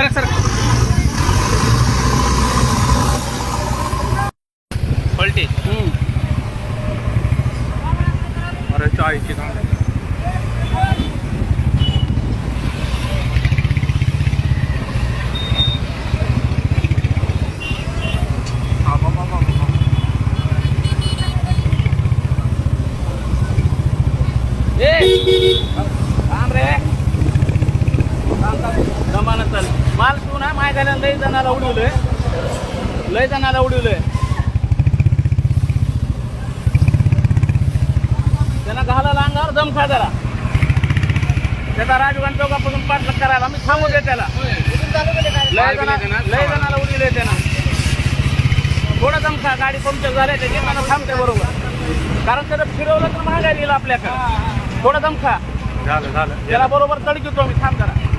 Sir sir पलटी अरे चाळीची थांब रे जमाना चल माल तू ना माय झाल्या लय जणाला उडवलंय. लय जणाला उडवलंय. त्यांना घालायला अंगावर दम खा जरा त्याचा राजगण चौकापासून पाठलाग करायला मी थांबू दे त्याला. लय जणा लय जणाला उडवलंय त्यानं. थोडा दम खा गाडी पंक्चर झाल्या त्याची मला थांबते बरोबर. कारण त्यानं फिरवलं तर महागाई येईल आपल्याकडे. थोडा दम खा. झालं झालं. त्याला बरोबर तड घेतो मी थांब जरा.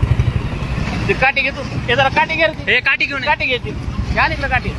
ती काठी घेतो हे जरा काठी घे. हे काठी घेऊन. काठी घ्यायची घ्या ना इकडं काठी